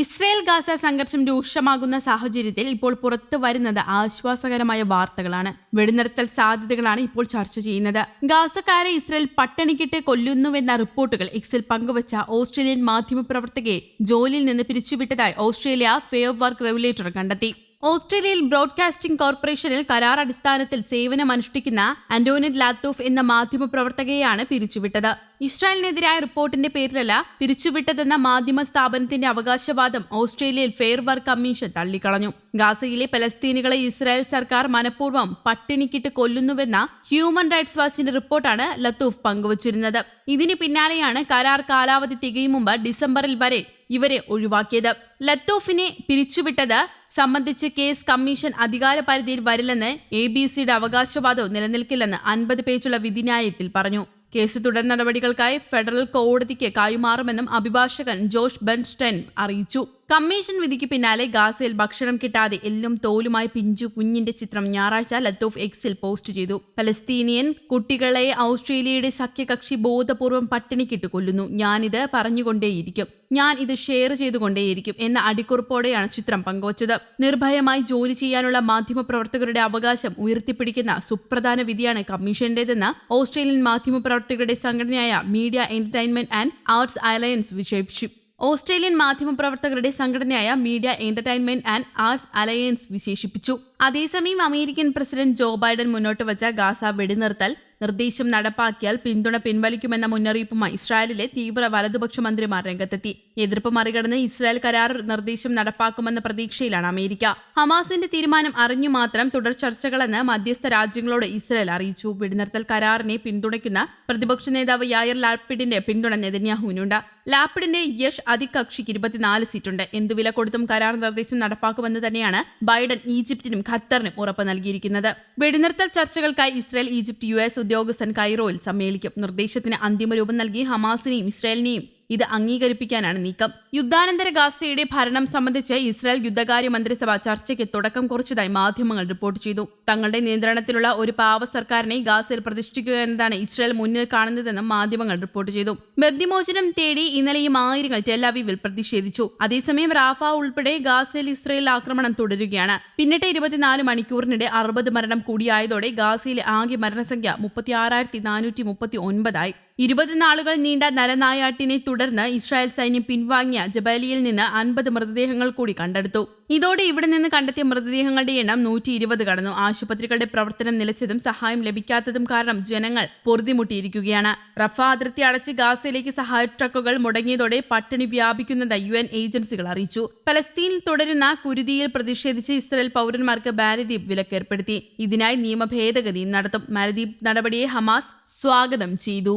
Israel Gaza സംഘർഷം രൂക്ഷമാകുന്ന സാഹചര്യത്തിൽ ഇപ്പോൾ പുറത്തു വരുന്നത് ആശ്വാസകരമായ വാർത്തകളാണ്. വെടിനിർത്തൽ സാധ്യതകളാണ് ഇപ്പോൾ ചർച്ച ചെയ്യുന്നത്. ഗാസക്കാരെ ഇസ്രയേൽ പട്ടിണിക്കിട്ട് കൊല്ലുന്നുവെന്ന റിപ്പോർട്ടുകൾ എക്സിൽ പങ്കുവച്ച ഓസ്ട്രേലിയൻ മാധ്യമപ്രവർത്തകയെ ജോലിയിൽ നിന്ന് പിരിച്ചുവിട്ടതായി ഓസ്ട്രേലിയ ഫെയർ വർക്ക് റെഗുലേറ്റർ കണ്ടെത്തി. ഓസ്ട്രേലിയയിൽ ബ്രോഡ്കാസ്റ്റിംഗ് കോർപ്പറേഷനിൽ കരാർ അടിസ്ഥാനത്തിൽ സേവനമനുഷ്ഠിക്കുന്ന അന്റോണിറ്റ് ലാത്തൂഫ് എന്ന മാധ്യമപ്രവർത്തകയെയാണ് പിരിച്ചുവിട്ടത്. ഇസ്രായേലിനെതിരായ റിപ്പോർട്ടിന്റെ പേരിലല്ല പിരിച്ചുവിട്ടതെന്ന മാധ്യമ സ്ഥാപനത്തിന്റെ അവകാശവാദം ഓസ്ട്രേലിയയിൽ ഫെയർ വർക്ക് കമ്മീഷൻ തള്ളിക്കളഞ്ഞു. ഗാസയിലെ പലസ്തീനികളെ ഇസ്രായേൽ സർക്കാർ മനഃപൂർവം പട്ടിണിക്കിട്ട് കൊല്ലുന്നുവെന്ന ഹ്യൂമൻ റൈറ്റ്സ് വാച്ചിന്റെ റിപ്പോർട്ടാണ് ലത്തൂഫ് പങ്കുവച്ചിരുന്നത്. ഇതിന് പിന്നാലെയാണ് കരാർ കാലാവധി തികയും മുമ്പ് ഡിസംബറിൽ വരെ ഇവരെ ഒഴിവാക്കിയത്. ലത്തൂഫിനെ പിരിച്ചുവിട്ടത് സംബന്ധിച്ച് കേസ് കമ്മീഷൻ അധികാര പരിധിയിൽ വരില്ലെന്ന് എ ബി സിയുടെ അവകാശവാദവും നിലനിൽക്കില്ലെന്ന് അൻപത് പേജുള്ള വിധിന്യായത്തിൽ പറഞ്ഞു. കേസ് തുടർ നടപടികൾക്കായി ഫെഡറൽ കോടതിക്ക് കൈമാറുമെന്നും അഭിഭാഷകൻ ജോഷ് ബെൻസ്റ്റൈൻ അറിയിച്ചു. കമ്മീഷൻ വിധിക്ക് പിന്നാലെ ഗാസയിൽ ഭക്ഷണം കിട്ടാതെ എല്ലും തോലുമായി പിഞ്ചു കുഞ്ഞിന്റെ ചിത്രം ഞായറാഴ്ച ലത്തൂഫ് എക്സിൽ പോസ്റ്റ് ചെയ്തു. പലസ്തീനിയൻ കുട്ടികളെ ഓസ്ട്രേലിയയുടെ സഖ്യകക്ഷി ബോധപൂർവം പട്ടിണിക്കിട്ട് കൊല്ലുന്നു. ഞാനിത് പറഞ്ഞുകൊണ്ടേയിരിക്കും. ഞാൻ ഇത് ഷെയർ ചെയ്തുകൊണ്ടേയിരിക്കും എന്ന അടിക്കുറിപ്പോടെയാണ് ചിത്രം പങ്കുവച്ചത്. നിർഭയമായി ജോലി ചെയ്യാനുള്ള മാധ്യമപ്രവർത്തകരുടെ അവകാശം ഉയർത്തിപ്പിടിക്കുന്ന സുപ്രധാന വിധിയാണ് കമ്മീഷന്റേതെന്ന് ഓസ്ട്രേലിയൻ മാധ്യമപ്രവർത്തകരുടെ സംഘടനയായ media entertainment and arts alliance വിശേഷിപ്പിച്ചു. ഓസ്ട്രേലിയൻ മാധ്യമപ്രവർത്തകരുടെ സംഘടനയായ media entertainment and arts alliance വിശേഷിപ്പിച്ചു. അതേസമയം അമേരിക്കൻ പ്രസിഡന്റ് ജോ ബൈഡൻ മുന്നോട്ട് വച്ച ഗാസ വെടിനിർത്തൽ നിർദ്ദേശം നടപ്പാക്കിയാൽ പിന്തുണ പിൻവലിക്കുമെന്ന മുന്നറിയിപ്പുമായി ഇസ്രായേലിലെ തീവ്ര വലതുപക്ഷ മന്ത്രിമാർ രംഗത്തെത്തി. എതിർപ്പ് മറികടന്ന് ഇസ്രായേൽ കരാർ നിർദ്ദേശം നടപ്പാക്കുമെന്ന പ്രതീക്ഷയിലാണ് അമേരിക്ക. ഹമാസിന്റെ തീരുമാനം അറിഞ്ഞു മാത്രം തുടർ ചർച്ചകളെന്ന് മധ്യസ്ഥ രാജ്യങ്ങളോട് ഇസ്രായേൽ അറിയിച്ചു. വെടിനിർത്തൽ കരാറിനെ പിന്തുണയ്ക്കുന്ന പ്രതിപക്ഷ നേതാവ് യായർ ലാപ്പിഡിന്റെ പിന്തുണ നെതന്യാഹുവിനുണ്ട്. ലാപ്പിഡിന്റെ യഷ് അതികക്ഷിക്ക് ഇരുപത്തിനാല് സീറ്റുണ്ട്. എന്തു വില കൊടുത്തും കരാർ നിർദ്ദേശം നടപ്പാക്കുമെന്ന് തന്നെയാണ് ബൈഡൻ ഈജിപ്തിനും ഖത്തറിനും ഉറപ്പ് നൽകിയിരിക്കുന്നത്. വെടിനിർത്തൽ ചർച്ചകൾക്കായി ഇസ്രായേൽ ഈജിപ്ത് യു എസ് ഉദ്യോഗസ്ഥൻ കൈറോയിൽ സമ്മേളിക്കും. നിർദ്ദേശത്തിന് അന്തിമ രൂപം നൽകി ഹമാസിനെയും ഇസ്രായേലിനെയും ഇത് അംഗീകരിപ്പിക്കാനാണ് നീക്കം. യുദ്ധാനന്തര ഗാസയുടെ ഭരണം സംബന്ധിച്ച് ഇസ്രായേൽ യുദ്ധകാര്യ മന്ത്രിസഭ ചർച്ചയ്ക്ക് തുടക്കം കുറിച്ചതായി മാധ്യമങ്ങൾ റിപ്പോർട്ട് ചെയ്തു. തങ്ങളുടെ നിയന്ത്രണത്തിലുള്ള ഒരു പാവ സർക്കാരിനെ ഗാസയിൽ പ്രതിഷ്ഠിക്കുക എന്നതാണ് ഇസ്രായേൽ മുന്നിൽ കാണുന്നതെന്നും മാധ്യമങ്ങൾ റിപ്പോർട്ട് ചെയ്തു. ബദ്ധിമോചനം തേടി ഇന്നലെയും ആയിരങ്ങൾ ടെലവീവിൽ പ്രതിഷേധിച്ചു. അതേസമയം റാഫ ഉൾപ്പെടെ ഗാസയിൽ ഇസ്രായേൽ ആക്രമണം തുടരുകയാണ്. പിന്നിട്ട് ഇരുപത്തിനാല് മണിക്കൂറിനിടെ അറുപത് മരണം കൂടിയായതോടെ ഗാസയിലെ ആകെ മരണസംഖ്യ മുപ്പത്തി ആറായിരത്തി നാനൂറ്റി മുപ്പത്തി ഒൻപതായി. ഇരുപത് നാളുകൾ നീണ്ട നരനായാട്ടിനെ തുടർന്ന് ഇസ്രായേൽ സൈന്യം പിൻവാങ്ങിയ ജബാലിയിൽ നിന്ന് അൻപത് മൃതദേഹങ്ങൾ കൂടി കണ്ടെടുത്തു. ഇതോടെ ഇവിടെ നിന്ന് കണ്ടെത്തിയ മൃതദേഹങ്ങളുടെ എണ്ണം നൂറ്റി ഇരുപത് കടന്നു. ആശുപത്രികളുടെ പ്രവർത്തനം നിലച്ചതും സഹായം ലഭിക്കാത്തതും കാരണം ജനങ്ങൾ പൊറുതിമുട്ടിയിരിക്കുകയാണ്. റഫ അതിർത്തി അടച്ച് ഗാസയിലേക്ക് സഹായ ട്രക്കുകൾ മുടങ്ങിയതോടെ പട്ടിണി വ്യാപിക്കുന്നത് യു എൻ ഏജൻസികൾ അറിയിച്ചു. ഫലസ്തീനിൽ തുടരുന്ന കുരുതിയിൽ പ്രതിഷേധിച്ച് ഇസ്രായേൽ പൗരന്മാർക്ക് മാലദ്വീപ് വിലക്കേർപ്പെടുത്തി. ഇതിനായി നിയമ ഭേദഗതി നടത്തും. മാലദ്വീപ് നടപടിയെ ഹമാസ് സ്വാഗതം ചെയ്തു.